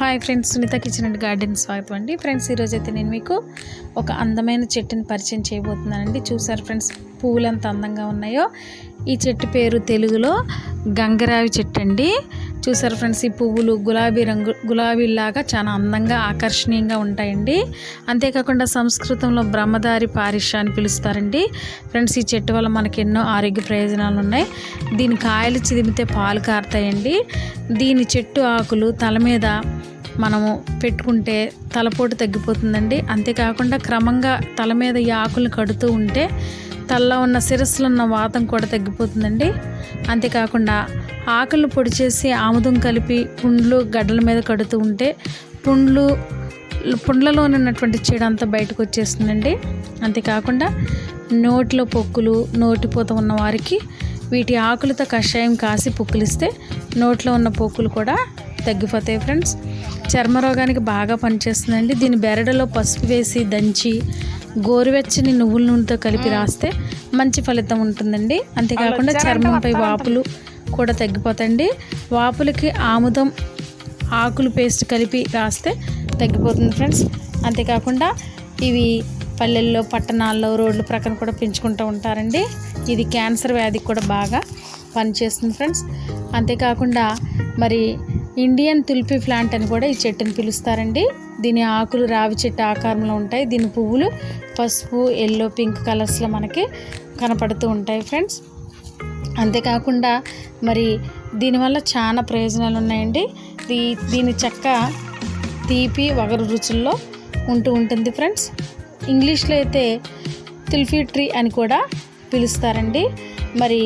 Hi friends Sunitha kitchen and garden స్వాగతం అండి. Friends ఈరోజు అయితే నేను మీకు ఒక అందమైన చెట్టుని పరిచయం చేయబోతున్నానండి. చూసారు ఫ్రెండ్స్ పువ్వులు ఎంత అందంగా ఉన్నాయో. ఈ చెట్టు పేరు తెలుగులో గంగరావి చెట్టు అండి చూసారు ఫ్రెండ్స్ ఈ పువ్వులు గులాబీ రంగు గులాబీలాగా చాలా అందంగా ఆకర్షణీయంగా ఉంటాయండి. అంతేకాకుండా సంస్కృతంలో బ్రహ్మదారి పారిష అని పిలుస్తారండి. ఫ్రెండ్స్ ఈ చెట్టు వల్ల మనకి ఎన్నో ఆరోగ్య ప్రయోజనాలు ఉన్నాయి. దీని కాయలు చిదిమితే పాలు కారుతాయండి. దీని చెట్టు ఆకులు తల మీద మనము పెట్టుకుంటే తలపోటు తగ్గిపోతుందండి. అంతేకాకుండా క్రమంగా తల మీద ఈ ఆకులు కడుతూ ఉంటే తలలో ఉన్న శిరస్సులో ఉన్న వాతం కూడా తగ్గిపోతుందండి. అంతేకాకుండా ఆకులు పొడి చేసి ఆముదం కలిపి పుండ్లు గడ్డల మీద కడుతూ ఉంటే పుండ్లు పుండ్లలో ఉన్నటువంటి చీడ అంతా బయటకు వచ్చేస్తుందండి. అంతేకాకుండా నోటిలో పొక్కులు నోటిపోత ఉన్న వారికి వీటి ఆకులతో కషాయం కాసి పొక్కులిస్తే నోట్లో ఉన్న పొక్కులు కూడా తగ్గిపోతాయి ఫ్రెండ్స్. చర్మ రోగానికి బాగా పనిచేస్తుందండి. దీని బెరడులో పసుపు వేసి దంచి గోరువెచ్చని నువ్వుల నూనెతో కలిపి రాస్తే మంచి ఫలితం ఉంటుందండి. అంతేకాకుండా చర్మంపై వాపులు కూడా తగ్గిపోతాయండి. వాపులకి ఆముదం ఆకులు పేస్ట్ కలిపి రాస్తే తగ్గిపోతుంది ఫ్రెండ్స్. అంతేకాకుండా ఇవి పల్లెల్లో పట్టణాల్లో రోడ్ల ప్రక్కన కూడా పెంచుకుంటూ ఉంటారండి. ఇది క్యాన్సర్ వ్యాధికి కూడా బాగా పనిచేస్తుంది ఫ్రెండ్స్. అంతేకాకుండా మరి ఇండియన్ తుల్పి ప్లాంట్ అని కూడా ఈ చెట్టుని పిలుస్తారండి. దీని ఆకులు రావి చెట్టు ఆకారంలో ఉంటాయి. దీని పువ్వులు పసుపు ఎల్లో పింక్ కలర్స్లో మనకి కనపడుతూ ఉంటాయి ఫ్రెండ్స్. అంతేకాకుండా మరి దీనివల్ల చాలా ప్రయోజనాలు ఉన్నాయండి. దీ దీని చెక్క తీపి వగరు రుచుల్లో ఉంటూ ఉంటుంది ఫ్రెండ్స్. ఇంగ్లీష్లో అయితే తుల్ఫీ ట్రీ అని కూడా పిలుస్తారండి. మరి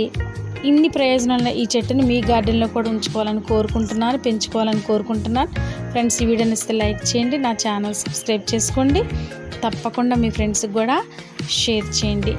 ఇన్ని ప్రయోజనాలు ఈ చెట్టుని మీ గార్డెన్లో కూడా ఉంచుకోవాలని కోరుకుంటున్నాను పెంచుకోవాలని కోరుకుంటున్నాను. ఫ్రెండ్స్ ఈ వీడియోని ఇస్తే లైక్ చేయండి నా ఛానల్ సబ్స్క్రైబ్ చేసుకోండి. తప్పకుండా మీ ఫ్రెండ్స్కి కూడా షేర్ చేయండి.